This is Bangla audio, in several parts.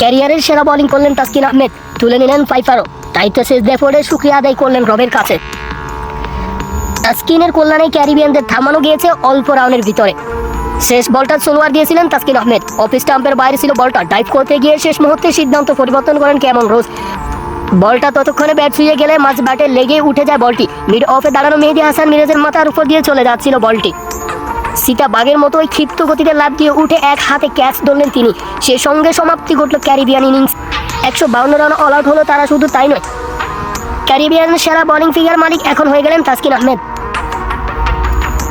ক্যারিয়ারের সেরা বোলিং করলেন তাসকিন আহমেদ। তুলে নিলেন ফাইফারও দায়িত্ব শেষ দেফোর্ডে সুক্রিয়া আদায় করলেন রবের কাছে। তাসকিনের কল্যাণে ক্যারিবিয়ানদের থামানো গিয়েছে অল্প রাউন্ডের ভিতরে। শেষ বলটা সোলোয়ার দিয়েছিলেন তাসকিন আহমেদ। অফিস স্টাম্পের বাইরে ছিল বলটা। ডাইভ করতে গিয়ে শেষ মুহূর্তে সিদ্ধান্ত পরিবর্তন করেন কেমন রোজ। বলটা ততক্ষণে ব্যাট ছুঁয়ে গেলে মাঝ ব্যাটে লেগে উঠে যায় বলটি। মিড অফে দাঁড়ানো মেহেদি হাসান মিরাজের মাথার উপর দিয়ে চলে যাচ্ছিল বলটি। সীতা বাঘের মতো ওই ক্ষিপ্ত গতিতে লাভ দিয়ে উঠে এক হাতে ক্যাচ ধরলেন তিনি। সে সঙ্গে সমাপ্তি ঘটল ক্যারিবিয়ান ইনিংস। একশো বাউন্ন রান অল আউট হলো তারা শুধু তাই নয়। ক্যারিবিয়ান সেরা বোলিং ফিগার মালিক এখন হয়ে গেলেন তাসকিন আহমেদ।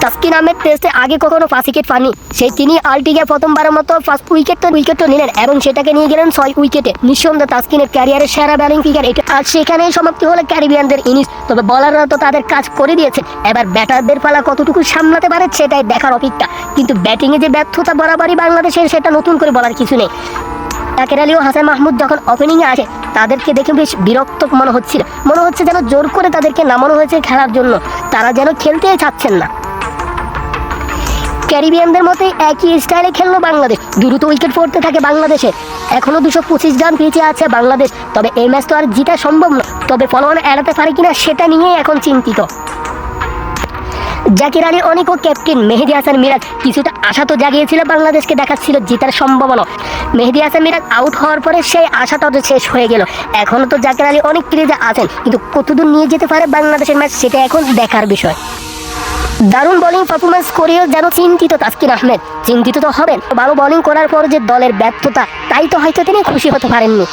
তাসকিন আহমেদ টেস্টে আগে কখনো ফার্স্ট উইকেট পাননি। সেই তিনি আলটিকে প্রথমবারের মতো ফার্স্ট উইকেট তো উইকেট তো নিলেন এবং সেটাকে নিয়ে গেলেন ছয় উইকেটে। নিঃসন্দেহে তাসকিনের ক্যারিয়ারের সেরা ব্যালিং ফিগার এটা। আর সেখানেই সমাপ্তি হলো ক্যারিবিয়ানদের ইনিংস তবে বলাররা তো তাদের কাজ করে দিয়েছে। এবার ব্যাটারদের পালা কতটুকু সামলাতে পারে সেটাই দেখার অপেক্ষা। কিন্তু ব্যাটিংয়ে যে ব্যর্থতা বরাবরই বাংলাদেশের, সেটা নতুন করে বলার কিছু নেই। তাকের আলী ও হাসান মাহমুদ যখন ওপেনিংয়ে আসে, তাদেরকে দেখে বেশ বিরক্ত মনে হচ্ছিল। মনে হচ্ছে যেন জোর করে তাদেরকে নামানো হয়েছে খেলার জন্য। তারা যেন খেলতেই চাচ্ছেন না। ক্যারিবিয়ানদের মতোই একই স্টাইলে খেললো বাংলাদেশ। দ্রুত উইকেট পড়তে থাকে বাংলাদেশে। এখনও দুশো পঁচিশ রান পিছিয়ে আছে বাংলাদেশ, তবে এই ম্যাচ তো আর জিতা সম্ভব না। তবে ফলোয়ার এড়াতে পারে কিনা সেটা নিয়েই এখন চিন্তিত। জাকির আলী অনেক ও ক্যাপ্টেন, মেহেদি হাসান মিরাজ। কিছুটা আশা তো জাগিয়েছিল বাংলাদেশকে দেখাচ্ছিল জিতার সম্ভাবনা। মেহেদি হাসান মিরাজ আউট হওয়ার পরে সেই আশাটাও শেষ হয়ে গেল। এখনও তো জাকির আলী অনেক ক্রিজে আছেন, কিন্তু কতদূর নিয়ে যেতে পারে বাংলাদেশের ম্যাচ সেটা এখন দেখার বিষয়। দারুণ বোলিং পারফরমেন্স করেও যেন চিন্তিত তাসকিন আহমেদ। চিন্তিত তো হবেন ভালো বোলিং করার পর যে দলের ব্যর্থতা, তাই তো হয়তো তিনি খুশি হতে পারেননি।